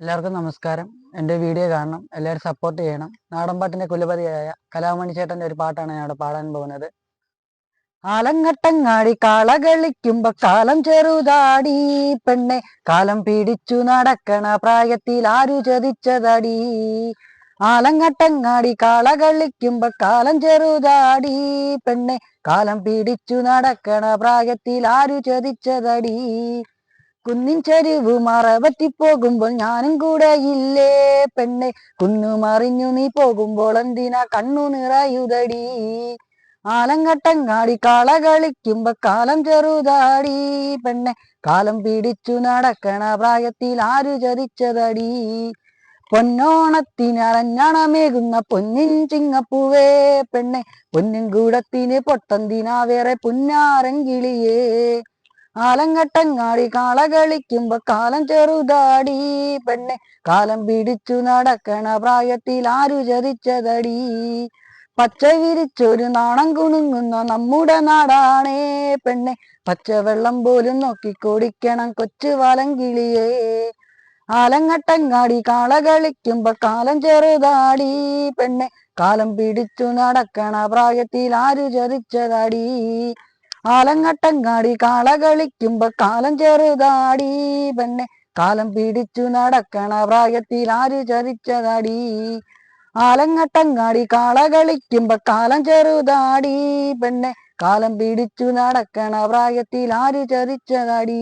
എല്ലാവർക്കും നമസ്കാരം. എന്റെ വീഡിയോ കാണണം. എല്ലാവരും സപ്പോർട്ട് ചെയ്യണം. നാടൻപാട്ടിന്റെ കുലപതിയായ കലാമണി ചേട്ടന്റെ ഒരു പാട്ടാണ് ഞാൻ അവിടെ പാടാൻ പോകുന്നത്. ആലങ്ങട്ടങ്ങാടി കാള കളിക്കുമ്പോ കാലം ചെറുതാടി പെണ്ണെ. കാലം പിടിച്ചു നടക്കണ പ്രായത്തിൽ ആരു ചതിച്ചതടി? ആലങ്ങട്ടങ്ങാടി കാള കളിക്കുമ്പോ കാലം ചെറുതാടി പെണ്ണെ. കാലം പിടിച്ചു നടക്കണ പ്രായത്തിൽ ആരു ചതിച്ചതടി? കുന്നിൻ ചരിവ് മറവറ്റി പോകുമ്പോൾ ഞാനും കൂടെ ഇല്ലേ പെണ്ണെ. കുന്നു മറിഞ്ഞു നീ പോകുമ്പോൾ എന്തിനാ കണ്ണു നിറയുതടി? ആലങ്കട്ടങ്ങാടി കാള കളിക്കുമ്പോ കാലം ചെറുതാടി പെണ്ണെ. കാലം പിടിച്ചു നടക്കണ പ്രായത്തിൽ ആരു ചതിച്ചതടി? പൊന്നോണത്തിന് അരഞ്ഞണമേകുന്ന പൊന്നിൻ ചിങ്ങപ്പൂവേ പെണ്ണെ. പൊന്നും കൂടത്തിന് പൊട്ടന്തിനാ വേറെ പുന്നാരങ്കിളിയേ ആലങ്കട്ടങ്ങാടി കാള കളിക്കുമ്പോ കാലം ചെറുതാടി. പെണ്ണെ കാലം പിടിച്ചു നടക്കണ പ്രായത്തിൽ ആരു ചതിച്ചതടി? പച്ച വിരിച്ചൊരു നാണം കുണുങ്ങുന്ന നമ്മുടെ നാടാണേ. പെണ്ണെ പച്ചവെള്ളം പോലും നോക്കി കൊടിക്കണം കൊച്ചു വാലങ്കിളിയേ. ആലങ്ങട്ടങ്ങാടി കാള കളിക്കുമ്പോ കാലം ചെറുതാടി. പെണ്ണെ കാലം പിടിച്ചു നടക്കണ പ്രായത്തിൽ ആരു ചതിച്ചതടി? ആലങ്ങട്ടങ്ങാടി കാള കളിക്കുമ്പോ കാലം ചെറുതാടി പെണ്ണെ കാലം പിടിച്ചു നടക്കണ പ്രായത്തിൽ ആര് ചതിച്ചതാടി ആലങ്ങട്ടങ്ങാടി കാള കളിക്കുമ്പോ കാലം ചെറുതാടി പെണ്ണെ കാലം പിടിച്ചു നടക്കണ പ്രായത്തിൽ ആര് ചതിച്ചതാടി